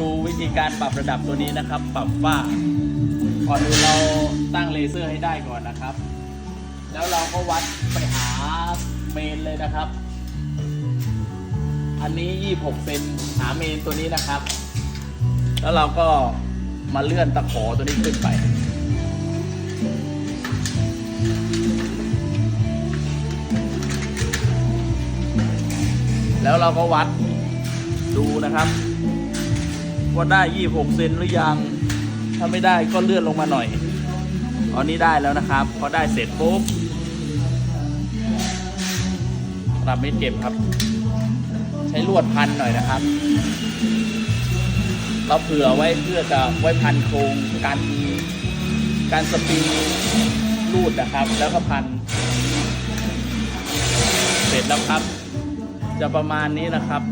ดูวิธีการปรับระดับตัวนี้นะครับ ปรับฝ้าก่อนอื่นเราตั้งเลเซอร์ให้ได้ก่อนนะครับ แล้วเราก็วัดไปหาเมนเลยนะครับ อันนี้ 26เซนหาเมนตัวนี้นะครับ แล้วเราก็มาเลื่อนตะขอตัวนี้ขึ้นไปแล้วเราก็วัดดูนะครับ ว่าได้ 26 เซนหรือยัง ถ้าไม่ได้ก็เลื่อนลงมาหน่อยตอนนี้ได้แล้วนะครับ พอได้เสร็จปุ๊บรับไม่เจ็บครับ ใช้ลวดพันหน่อยนะครับ เราเผื่อไว้เพื่อจะไว้พันโครงการการสปริงรูดนะครับ แล้วก็พัน เสร็จแล้วครับ จะประมาณนี้นะครับ